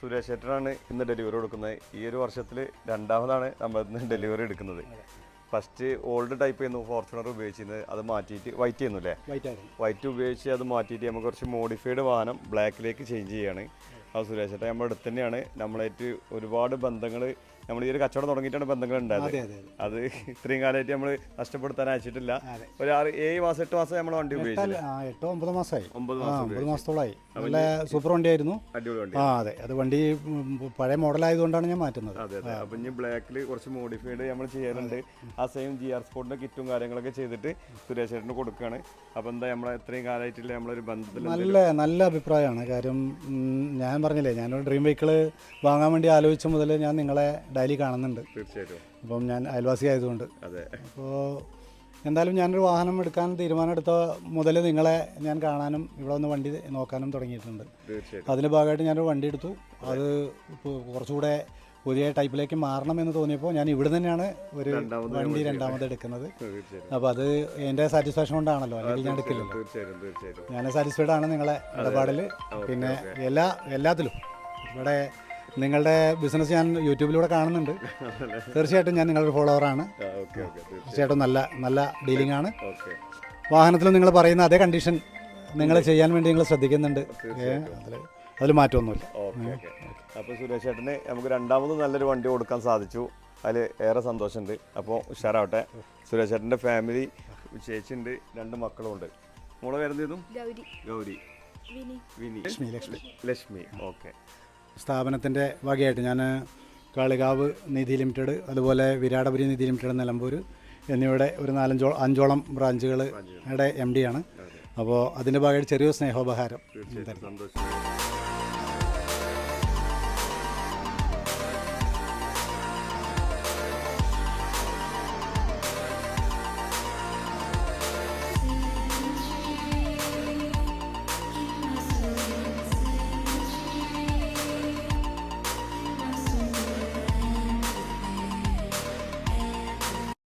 സുരേഷ് ചേട്ടനാണ് ഇന്ന് ഡെലിവറി കൊടുക്കുന്നത്. ഈ ഒരു വർഷത്തിൽ രണ്ടാമതാണ് നമ്മൾ ഇന്ന് ഡെലിവറി എടുക്കുന്നത്. ഫസ്റ്റ് ഓൾഡ് ടൈപ്പ് ചെയ്യുന്നു ഫോർച്യൂണർ ഉപയോഗിച്ചിരുന്നത്. അത് മാറ്റിയിട്ട് വൈറ്റ് ചെയ്യുന്നു അല്ലേ? വൈറ്റ് ഉപയോഗിച്ച് അത് മാറ്റിയിട്ട് നമുക്ക് കുറച്ച് മോഡിഫൈഡ് വാഹനം ബ്ലാക്കിലേക്ക് ചേഞ്ച് ചെയ്യാണ്. അത് സുരേഷ് ചേട്ടാ നമ്മുടെ അടുത്ത് തന്നെയാണ്. നമ്മളായിട്ട് ഒരുപാട് ബന്ധങ്ങൾ നമ്മൾ ഈ ഒരു കച്ചവടം തുടങ്ങിയിട്ടാണ് ബന്ധങ്ങൾ ഉണ്ടായത് അതെ ഇത്രയും കാലമായിട്ട് നമ്മൾ നഷ്ടപ്പെടുത്താൻ അയച്ചിട്ടില്ല. ഒരു ആറ് ഏഴ് മാസം എട്ട് മാസം നമ്മൾ വണ്ടി ഉപയോഗിച്ചില്ല. ആ എട്ടോ ഒമ്പത് മാസമായി. ഒമ്പത് ആ മാസം ഒമ്പത് മാസത്തോളമായി. നല്ല സൂപ്പർ വണ്ടിയായിരുന്നു. അടിപൊളി വണ്ടി. ആ അതെ. അത് വണ്ടി പഴയ മോഡലായതുകൊണ്ടാണ് ഞാൻ മാറ്റുന്നത്. അതെ അതെ. അപ്പൊ ഇനി ബ്ലാക്കിൽ കുറച്ച് മോഡിഫൈഡ് നമ്മൾ ചെയ്യാറുണ്ട്. ആ സെയിം ജി ആർ സ്പോർട്ടിന്റെ കിറ്റും കാര്യങ്ങളൊക്കെ ചെയ്തിട്ട് സുരേഷ് ചേട്ടന് കൊടുക്കുകയാണ് അപ്പൊ എന്താ നമ്മളെ ഇത്രയും കാലമായിട്ടില്ല നമ്മളൊരു ബന്ധത്തിൽ നല്ല നല്ല അഭിപ്രായമാണ്. കാര്യം ഉം, ഞാൻ പറഞ്ഞില്ലേ ഞാനൊരു ഡ്രീം വെഹിക്കിൾ വാങ്ങാൻ വേണ്ടി ആലോചിച്ച മുതൽ ഞാൻ നിങ്ങളെ ഡെയിലി കാണുന്നുണ്ട്. തീർച്ചയായിട്ടും. അപ്പം ഞാൻ അയൽവാസി ആയതുകൊണ്ട് അതെ. അപ്പോൾ എന്തായാലും ഞാനൊരു വാഹനം എടുക്കാൻ തീരുമാനമെടുത്ത മുതൽ നിങ്ങളെ ഞാൻ കാണാനും ഇവിടെ വന്ന് വണ്ടി നോക്കാനും തുടങ്ങിയിട്ടുണ്ട്. അതിന്റെ ഭാഗമായിട്ട് ഞാനൊരു വണ്ടി എടുത്തു. അത് ഇപ്പോൾ കുറച്ചുകൂടെ പുതിയ ടൈപ്പിലേക്ക് മാറണം എന്ന് തോന്നിയപ്പോൾ ഞാൻ ഇവിടെ തന്നെയാണ് ഒരു വണ്ടി രണ്ടാമത് എടുക്കുന്നത്. അപ്പോൾ അത് എന്റെ സാറ്റിസ്ഫാക്ഷൻ കൊണ്ടാണല്ലോ. അല്ലെങ്കിൽ ഞാൻ എടുക്കില്ലല്ലോ. ഞാൻ സാറ്റിസ്ഫൈഡ് ആണ് നിങ്ങളെ ഇടപാടിൽ പിന്നെ എല്ലാ എല്ലാത്തിലും. ഇവിടെ നിങ്ങളുടെ ബിസിനസ് ഞാൻ യൂട്യൂബിലൂടെ കാണുന്നുണ്ട്. തീർച്ചയായിട്ടും ഞാൻ നിങ്ങളുടെ ഫോളോവറാണ് തീർച്ചയായിട്ടും. നല്ല നല്ല ഡീലിംഗ് ആണ്. വാഹനത്തിൽ നിങ്ങൾ പറയുന്ന അതേ കണ്ടീഷൻ നിങ്ങൾ ചെയ്യാൻ വേണ്ടി നിങ്ങൾ ശ്രദ്ധിക്കുന്നുണ്ട്. അതിൽ അതിൽ മാറ്റമൊന്നുമില്ല. ഓക്കെ ഓക്കെ അപ്പോൾ സുരേഷ് ചേട്ടന് നമുക്ക് രണ്ടാമത് നല്ലൊരു വണ്ടി കൊടുക്കാൻ സാധിച്ചു. അതിൽ ഏറെ സന്തോഷമുണ്ട്. അപ്പോൾ ഉഷാറാവട്ടെ. സുരേഷ് ചേട്ടന്റെ ഫാമിലി ചേച്ചിയുണ്ട് രണ്ട് മക്കളുമുണ്ട് മോളെ വരുന്നതും ഗൗരി. വിനി. വിനി. ലക്ഷ്മി ലക്ഷ്മി. ലക്ഷ്മി. ഓക്കെ. സ്ഥാപനത്തിന്റെ വകയായിട്ട് ഞാൻ കാളികാവ് നിധി ലിമിറ്റഡ് അതുപോലെ വിരാടപുരി നിധി ലിമിറ്റഡ് നിലമ്പൂർ എന്നിവയുടെ ഒരു നാലഞ്ചോ അഞ്ചോളം ബ്രാഞ്ചുകളുടെ എം ഡി ആണ് അപ്പോൾ അതിന്റെ ഭാഗമായിട്ട് ചെറിയൊരു സ്നേഹോപഹാരം. സന്തോഷം.